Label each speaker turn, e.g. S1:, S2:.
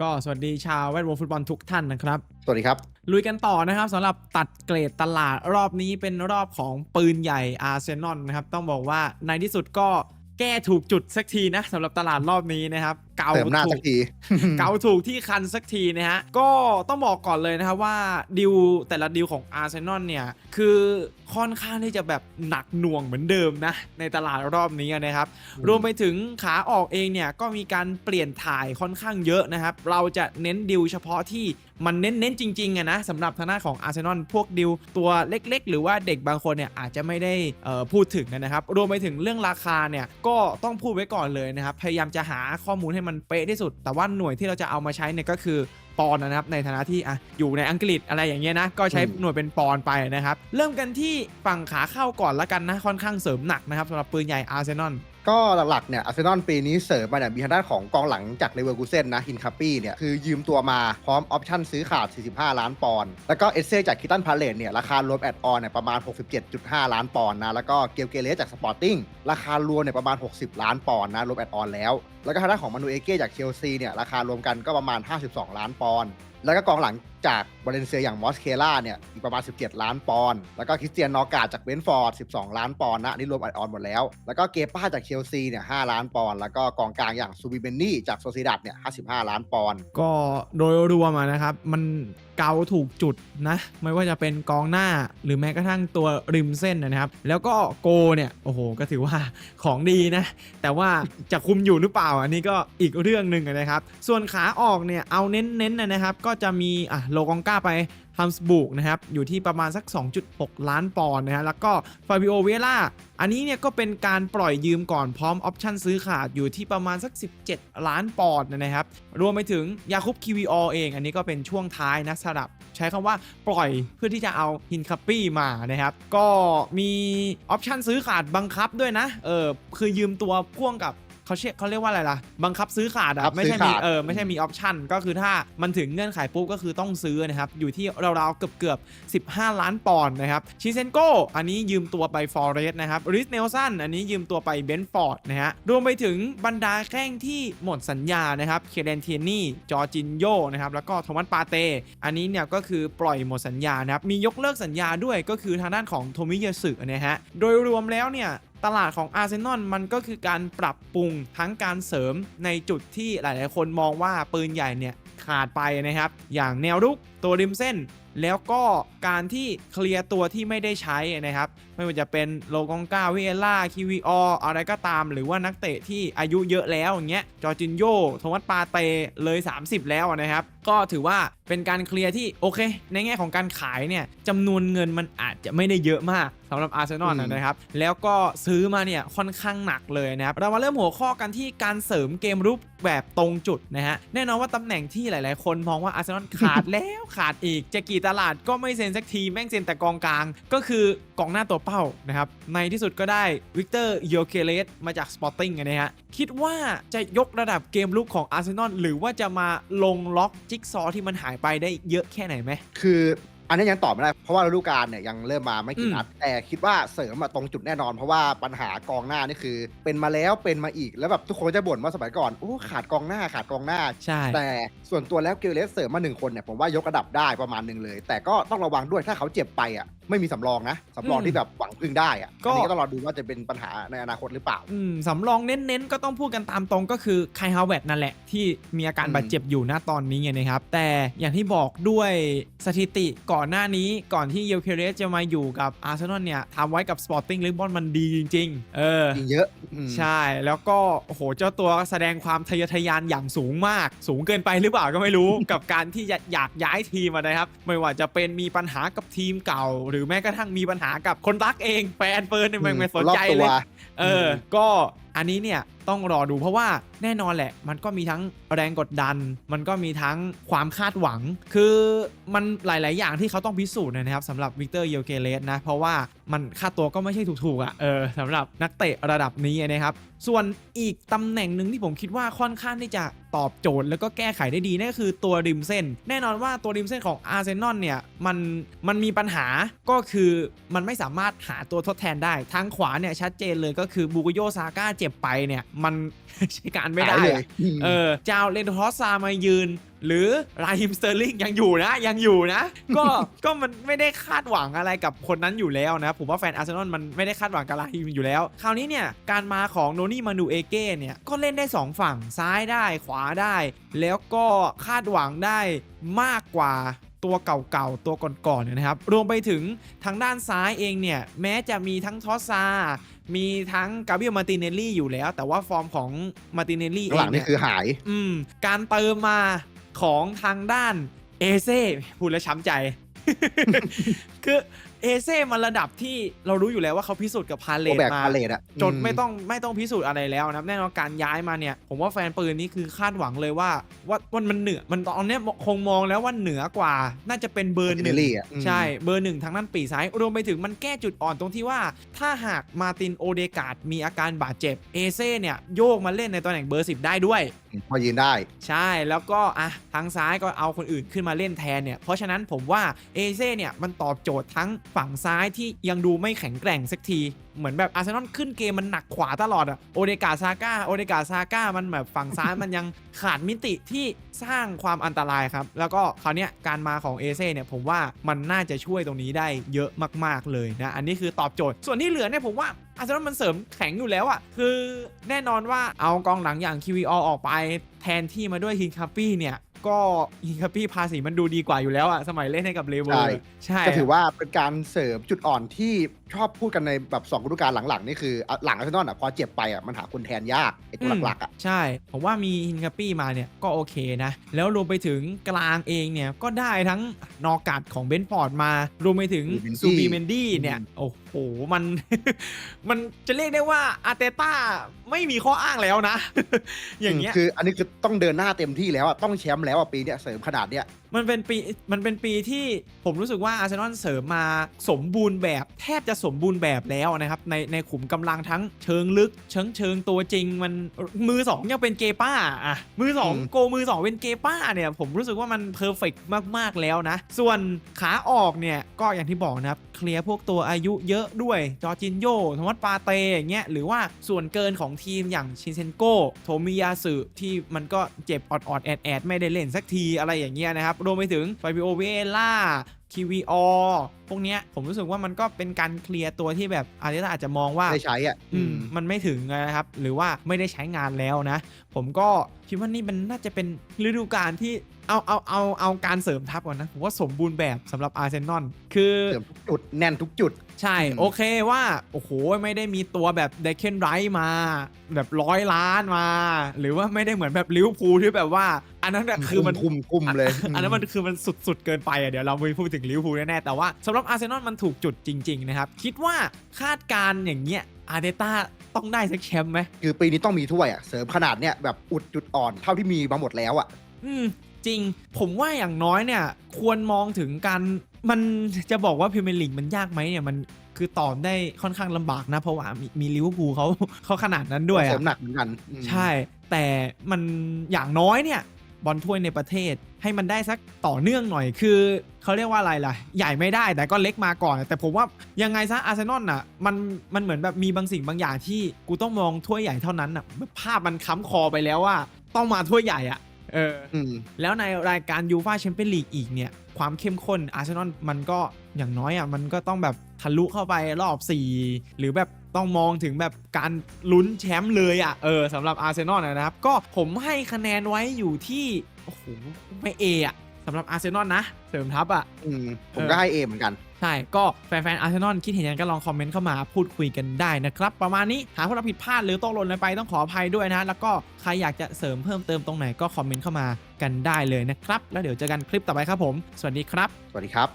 S1: ก็สวัสดีชาวแวดวงฟุตบอลทุกท่านนะครับ
S2: สวัสดีครับ
S1: ลุยกันต่อนะครับสำหรับตัดเกรดตลาดรอบนี้เป็นรอบของปืนใหญ่อาร์เซนอลนะครับ ต้องบอกว่าในที่สุดก็แก้ถูกจุดสักทีนะสำหรับตลาดรอบนี้นะครับ เกา
S2: เติมหน้า
S1: ถู
S2: สั
S1: ก
S2: กที
S1: เกาถูกที่คันสักทีนะฮะ ก็ต้องบอกก่อนเลยนะครับว่าดิวแต่ละดิวของอาร์เซนอลเนี่ย คือค่อนข้างที่จะแบบหนักหน่วงเหมือนเดิมนะ ในตลาดรอบนี้นะครับ
S2: อืม
S1: รวมไปถึงขาออกเองเนี่ย ก็มีการเปลี่ยนถ่ายค่อนข้างเยอะนะครับ เราจะเน้นดิวเฉพาะที่มันเน้นๆจริงๆอะนะสำหรับทางหน้านของอาร์เซนอลพวกดิวตัวเล็กๆ หรือว่าเด็กบางคนเนี่ยอาจจะไม่ได้เอ่อพูดถึงนะครับ รวมไปถึงเรื่องราคาเนี่ยก็ต้องพูดไว้ก่อนเลยนะครับพยายามจะหาข้อมูลให้มันเป๊ะที่สุด แต่ว่าหน่วยที่เราจะเอามาใช้เนี่ยก็คือปอนด์นะครับในฐานะที่อะอยู่ในอังกฤษอะไรอย่างเงี้ยนะก็ใช้
S2: อืม
S1: หน่วยเป็นปอนด์ไปนะครับ เริ่มกันที่ฝั่งขาเข้าก่อนละกันนะค่อนข้างเสริมหนักนะครับสำหรับปืนใหญ่อาร์เซนอล
S2: ก็หลักๆเนี่ยอาร์เซนอลปีนี้เสริมมาเนี่ยมีทางด้านของกองหลังจากเลเวอร์กูเซนนะฮินคาปี้เนี่ยคือยืมตัวมาพร้อมออปชั่นซื้อขาด 45 ล้านปอนด์แล้วก็เอเซ่จากคิตันพาเลตเนี่ยราคารวมแอดออนเนี่ยประมาณ 67.5 ล้านปอนด์นะแล้วก็เกลเกเรสจากสปอร์ติ้งราคารวมเนี่ยประมาณ 60 ล้านปอนด์นะรวมแอดออนแล้ว แล้วก็ทางด้านของมานูเอเก้จากเชลซีเนี่ยราคารวมกันก็ประมาณ 52 ล้านปอนด์แล้วก็กองหลังจากบาเลนเซียอย่างมอสเคล่าเนี่ยอีกประมาณ 17 ล้านปอนด์แล้วก็คริสเตียนนอกาจากเบนฟอร์ด 12 ล้านปอนด์นะนี่รวมแอดออนหมดแล้ว แล้วก็เกป้าจากเชลซีเนี่ย5ล้านปอนด์แล้วก็กองกลางอย่างซูบิเบนนี่จากโซซิดัดเนี่ย55 ล้านปอนด์
S1: ก็โดยรวมนะครับ มันเกาถูกจุดนะ ไม่ว่าจะเป็นกองหน้าหรือแม้กระทั่งตัวริมเส้นนะครับ แล้วก็โกเนี่ยโอ้โหก็ถือว่าของดีนะ แต่ว่าจะคุมอยู่หรือเปล่าอันนี้ก็อีกเรื่องหนึ่งนะครับ ส่วนขาออกเนี่ยเอาเน้นๆนะครับก็จะมีอะโลกองก้าไปฮัมสบุกนะครับ อยู่ที่ประมาณสัก 2.6 ล้านปอนด์นะฮะแล้วก็ฟาบิโอเวล่าอันนี้เนี่ยก็เป็นการปล่อยยืมก่อนพร้อมออปชั่นซื้อขาดอยู่ที่ประมาณสัก 17 ล้านปอนด์นะครับ รวมไปถึงยาคุปคิวีอเอง อันนี้ก็เป็นช่วงท้ายนะสลับใช้คำว่าปล่อยเพื่อที่จะเอาฮินคัปปี้มานะครับ ก็มีออปชั่นซื้อขาดบังคับด้วยนะเออคือยืมตัวพ่วงกับ เขาเรียกเขาเรียกว่าอะไรล่ะ บังคับซื้อขาด
S2: ครั
S1: อะ
S2: บ
S1: ไม่ใช่
S2: ซื้
S1: มี
S2: อขาด
S1: เออไม่ใช่มีออปชั่นก็คือถ้ามันถึงเงื่อนไขปุ๊บก็คือต้องซื้อนะครับ อยู่ที่ราวๆเกือบเกือบๆ15 ล้านปอนด์นะครับชิเซนโกอันนี้ยืมตัวไปฟอร์เรสนะครับริสเนลสันอันนี้ยืมตัวไปเบนฟอร์ดนะฮะรวมไปถึงบรรดาแข้งที่หมดสัญญานะครับเคเดนเทียนี่จอร์จินโยนะครับแล้วก็โทมัสปาเต อันนี้เนี่ยก็คือปล่อยหมดสัญญานะครับมียกเลิกสัญญาด้วยก็คือทางด้านของโทมิเยสึนะฮะโดยรวมแล้วเนี่ย ตลาดของอาร์เซนอลมันก็คือการปรับปรุงทั้งการเสริมในจุดที่หลาย ๆ คนมองว่าปืนใหญ่เนี่ยขาดไปนะครับ อย่างแนวรุกตัวริมเส้น แล้วก็การที่เคลียร์ตัวที่ไม่ได้ใช้นะครับ ไม่ว่าจะเป็นโลกองกาวิเอล่าคิวีออะไรก็ตาม หรือว่านักเตะที่อายุเยอะแล้วอย่างเงี้ยจอร์จินโยโทมัสปาเตเลย 30 แล้วนะครับ ก็ถือว่าเป็นการเคลียร์ที่โอเค ในแง่ของการขายเนี่ยจำนวนเงินมันอาจจะไม่ได้เยอะมากสำหรับอาร์เซนอล
S2: อืม
S1: นะครับ แล้วก็ซื้อมาเนี่ยค่อนข้างหนักเลยนะครับ เรามาเริ่มหัวข้อกันที่การเสริมเกมรุกแบบตรงจุดนะฮะ แน่นอนว่าตำแหน่งที่หลาย ๆ คนมองว่าอาร์เซนอลขาดแล้วขาดอีก จะกี่ตลาดก็ไม่เซ็นสักที แม่งเซ็นแต่กองกลาง ก็คือ กองหน้าตัวเป้านะครับ ในที่สุดก็ได้วิกเตอร์โยเคเลสมาจากสปอร์ติ้งนะฮะ คิดว่าจะยกระดับเกมลุกของอาร์เซนอลหรือว่าจะมาลงล็อกจิ๊กซอว์ที่มันหายไปได้เยอะแค่ไหนไหม
S2: คืออันนี้ยังตอบไม่ได้ เพราะว่าฤดูกาลเนี่ยยังเริ่มมาไม่กี่
S1: อืม
S2: นัดแต่คิดว่าเสริมมาตรงจุดแน่นอน เพราะว่าปัญหากองหน้านี่คือ เป็นมาแล้วเป็นมาอีกแล้วแบบทุกคนจะบ่นว่าสมัยก่อนโอ้ขาดกองหน้าขาดกองหน้า
S1: ใช่
S2: แต่ส่วนตัวแล้วเกลเลสเสริมมาหนึ่งคนเนี่ยผมว่ายกระดับได้ประมาณหนึ่งเลย แต่ก็ต้องระวังด้วยถ้าเขาเจ็บไปอะ ไม่มีสำรองนะสำรอง
S1: อืม
S2: ที่แบบหวังพึ่งได้อะ
S1: ก็
S2: อันนี้ก็ต้องรอดูว่าจะเป็นปัญหาในอนาคตหรือเปล่า
S1: อืมสำรองเน้นๆ ก็ต้องพูดกันตามตรงก็คือไคฮาวเวตนั่นแหละ ที่มีอาการ
S2: อืม
S1: บาดเจ็บอยู่ณตอนนี้ไงนะครับ แต่อย่างที่บอกด้วยสถิติก่อนหน้านี้ก่อนที่เยลเคเรสจะมาอยู่กับอาร์เซนอลเนี่ยทำไว้กับสปอร์ติ้งลิสบอนมันดีจริง ๆ เออ
S2: ยิงเยอะอืม
S1: ใช่แล้วก็โอ้โหเจ้าตัวแสดงความทะเยอทะยานอย่างสูงมาก สูงเกินไปหรือเปล่าก็ไม่รู้ กับการที่จะอยากย้ายทีมอะนะครับ ไม่ว่าจะเป็นมีปัญหากับทีมเก่าหรือแม้กระทั่งมีปัญหากับคนรักเองแฟนเฟิร์นเนี่ยไม่ไม่สนใจ
S2: รอบตัว
S1: เลย เออ
S2: ม
S1: ก็อันนี้เนี่ย ต้องรอดูเพราะว่าแน่นอนแหละ มันก็มีทั้งแรงกดดัน มันก็มีทั้งความคาดหวัง คือมันหลาย ๆ อย่างที่เขาต้องพิสูจน์นะครับสำหรับวิกเตอร์เยลเกเลสนะ เพราะว่ามันค่าตัวก็ไม่ใช่ถูก ๆ อะเออสำหรับนักเตะระดับนี้นะครับ ส่วนอีกตำแหน่งหนึ่งที่ผมคิดว่าค่อนข้างที่จะตอบโจทย์แล้วก็แก้ไขได้ดีนั่นก็คือตัวริมเส้น แน่นอนว่าตัวริมเส้นของอาร์เซนอลเนี่ยมันมันมีปัญหาก็คือมันไม่สามารถหาตัวทดแทนได้ทางขวาเนี่ยชัดเจนเลยก็คือบูโกโยซาก้าเจ็บไปเนี่ยมัน ใช้การไม่ได้
S2: หายเลย
S1: อะเออเจ้าเลนทอสซามายืน หรือราฮิมสเตอร์ลิงยังอยู่นะ ยังอยู่นะ ก็ ก็มันไม่ได้คาดหวังอะไรกับคนนั้นอยู่แล้วนะ ผมว่าแฟนอาร์เซนอลมันไม่ได้คาดหวังกับราฮิมอยู่แล้ว คราวนี้เนี่ย การมาของโนนี่มานูเอเก้เนี่ย ก็เล่นได้ 2 ฝั่งซ้ายได้ขวาได้ แล้วก็คาดหวังได้มากกว่า ตัวเก่าๆ ตัวก่อนๆเนี่ยนะครับ รวมไปถึงทางด้านซ้ายเองเนี่ยแม้จะมีทั้งทอสซา มีทั้งกาเบียลมาติเนลลี่อยู่แล้ว แต่ว่าฟอร์มของมาติเนลลี่
S2: ข้างหลัง
S1: เอง
S2: นี่
S1: เนี่ย
S2: คือหาย
S1: อืมการเติมมาของทางด้านเอเซ่พูดแล้วช้ำใจ คือเอเซ่มันระดับที่เรารู้อยู่แล้วว่าเขาพิสูจน์กับพาเล
S2: โอ
S1: ต
S2: แบก
S1: มา
S2: พาเลตอะ
S1: จนไม่ต้องไม่ต้องพิสูจน์อะไรแล้วนะครับแน่นอนการย้ายมาเนี่ย ผมว่าแฟนปืนนี่คือคาดหวังเลยว่าว่าว่ามันเหนือมันตอนเนี้ยคงมองแล้วว่าเหนือกว่า น่าจะเป็นเบอร์ห
S2: เน
S1: นึ่ง
S2: ลลี่อะอืม
S1: ใช่เบอร์หนึ่งทางด้านปีกซ้าย รวมไปถึงมันแก้จุดอ่อนตรงที่ว่า ถ้าหากมาตินโอเดกาดมีอาการบาดเจ็บเอเซ่เนี่ย โยกมาเล่นในตำแหน่งเบอร์ 10 ได้ด้วย
S2: พอยืนได้
S1: ใช่แล้วก็อะทางซ้ายก็เอาคนอื่นขึ้นมาเล่นแทนเนี่ย เพราะฉะนั้นผมว่าเอเซ่เนี่ย มันตอบโจทย์ทั้งฝั่งซ้ายที่ยังดูไม่แข็งแกร่งสักที เหมือนแบบอาร์เซนอลขึ้นเกมมันหนักขวาตลอดอะโอเดกาซาก้าโอเดกาซาก้ามันแบบฝั่งซ้ายมันยังขาดมิติที่สร้างความอันตรายครับ แล้วก็คราวเนี้ยการมาของเอเซ่เนี่ยผมว่ามันน่าจะช่วยตรงนี้ได้เยอะมาก ๆ เลยนะ อันนี้คือตอบโจทย์ ส่วนที่เหลือเนี่ยผมว่าอาร์เซนอลมันเสริมแข็งอยู่แล้วอะคือแน่นอนว่าเอากองหลังอย่าง QVR ออกไป แทนที่มาด้วยฮินคาปี้เนี่ย ก็ฮินคาปี้ภาษีมันดูดีกว่าอยู่แล้วอะสมัยเล่นให้กับเลเวอ
S2: ใช่
S1: ร์ใช่
S2: ก็ถือว่าเป็นการเสริมจุดอ่อนที่ชอบพูดกันในแบบสองฤดูกาลหลังๆนี่คืออะหลังอาร์เซนอลอะพอเจ็บไปอะมันหาคนแทนยากไอ้ตัวหลักๆอะ
S1: ใช่ ผมว่ามีฮินคาปี้มาเนี่ยก็โอเคนะ แล้วรวมไปถึงกลางเองเนี่ยก็ได้ทั้งนอกัดของเบนฟอร์ดมารวมไปถึง
S2: Mendy
S1: ซูบีเมนดี้เนี่ย
S2: อืม
S1: โอ้โห มัน มันจะเรียกได้ว่าอาร์เตต้าไม่มีข้ออ้างแล้วนะ อย่างเงี้ย
S2: คืออันนี้คือต้องเดินหน้าเต็มที่แล้วอะต้องแชมป์แล้วอะปีเนี้ยเสริมขนาดเนี้ย
S1: มันเป็นปีมันเป็นปีที่ผมรู้สึกว่าอาร์เซนอลเสริมมาสมบูรณ์แบบแทบจะสมบูรณ์แบบแล้วนะครับ ในในขุมกำลังทั้งเชิงลึก เชิงเชิงตัวจริง มันมือสองยังเป็นเกป้าอะมือสอง
S2: อืม
S1: โกมือสองเป็นเกป้าเนี่ย ผมรู้สึกว่ามันเพอร์เฟกมาก ๆ แล้วนะ ส่วนขาออกเนี่ยก็อย่างที่บอกนะครับ เคลียร์พวกตัวอายุเยอะด้วย จอร์จินโยโทมัสปาเตอย่างเงี้ยหรือว่าส่วนเกินของทีมอย่างชินเซนโกโทมิยาสึที่มันก็เจ็บออดๆแอดแอดๆไม่ได้เล่นสักทีอะไรอย่างเงี้ยนะครับรวมไปถึงไฟบิโอเวล่าคิวีอพวกเนี้ยผมรู้สึกว่ามันก็เป็นการเคลียร์ตัวที่แบบอาร์เตต้าอาจจะมองว่า
S2: ได้ใช้อะ
S1: อื
S2: อื
S1: ม
S2: ม
S1: มันไม่ถึงนะครับ หรือว่าไม่ได้ใช้งานแล้วนะ ผมก็คิดว่านี่มันน่าจะเป็นฤดูกาลที่เอาเอาเอาเอาการเสริมทัพก่อนนะผมว่าสมบูรณ์แบบสำหรับอาร์เซนอลคือ
S2: เสริมทุกจุดแน่นทุกจุด
S1: ใช่
S2: อืม
S1: โอเคว่า โอ้โห ไม่ได้มีตัวแบบเดคเคนไรมา แบบร้อยล้านมา หรือว่าไม่ได้เหมือนแบบลิเวอร์พูลที่แบบว่า อันนั้นน่ะคือมัน
S2: คุมคุมเลย
S1: อันนั้นมันคือมันสุดๆเกินไปอะเดี๋ยวเราไปพูดถึงลิเวอร์พูลแน่ๆแต่ว่าสำหรับอาร์เซนอลมันถูกจุดจริง ๆ นะครับ คิดว่าคาดการณ์อย่างเงี้ยอาร์เตต้าต้องได้สักแชมป์ไหม
S2: คือปีนี้ต้องมีถ้วยอะเสริมขนาดเนี้ยแบบอุดจุดอ่อนเท่าที่มีมาหมดแล้วอะ
S1: อืมจริง ผมว่าอย่างน้อยเนี่ย ควรมองถึงการมันจะบอกว่าพรีเมียร์ลีกมันยากไหมเนี่ยมันคือตอบได้ค่อนข้างลำบากนะ เพราะว่ามีมีลิเวอร์พูลเขาเขาขนาดนั้นด้วย
S2: เสริ
S1: อะ
S2: มหนักเหมือนกันอืม
S1: ใช่ แต่มันอย่างน้อยเนี่ย บอลถ้วยในประเทศ ให้มันได้สักต่อเนื่องหน่อย คือเขาเรียกว่าอะไรล่ะ ใหญ่ไม่ได้แต่ก็เล็กมาก่อน แต่ผมว่ายังไงซะอาร์เซนอลน่ะมันมันเหมือนแบบมีบางสิ่งบางอย่างที่กูต้องมองถ้วยใหญ่เท่านั้นน่ะแบบภาพมันค้ำคอไปแล้วว่า ต้องมาถ้วยใหญ่อะเออ
S2: อืม
S1: แล้วในรายการยูฟาแชมเปี้ยนลีกอีกเนี่ย ความเข้มข้นอาร์เซนอลมันก็อย่างน้อยอะมันก็ต้องแบบทะลุเข้าไปรอบ 4 หรือแบบ ต้องมองถึงแบบการลุ้นแชมป์เลยอะเออสำหรับอาร์เซนอลนะครับ ก็ผมให้คะแนนไว้อยู่ที่ โอ้โห ไม่เออะสำหรับอาร์เซนอลนะ เสริมทัพอะ
S2: อืมผมก็ให้เอเหมือนกัน
S1: ใช่ ก็แฟนๆอาร์เซนอลคิดเห็นยังไงก็ลองคอมเมนต์เข้ามาพูดคุยกันได้นะครับ ประมาณนี้หากพวกเราผิดพลาดหรือตกหล่นอะไรไปต้องขออภัยด้วยนะ แล้วก็ใครอยากจะเสริมเพิ่มเติมตรงไหนก็คอมเมนต์เข้ามากันได้เลยนะครับ แล้วเดี๋ยวเจอกันคลิปต่อไปครับผม สวัสดีครับ
S2: สวัสดีครับ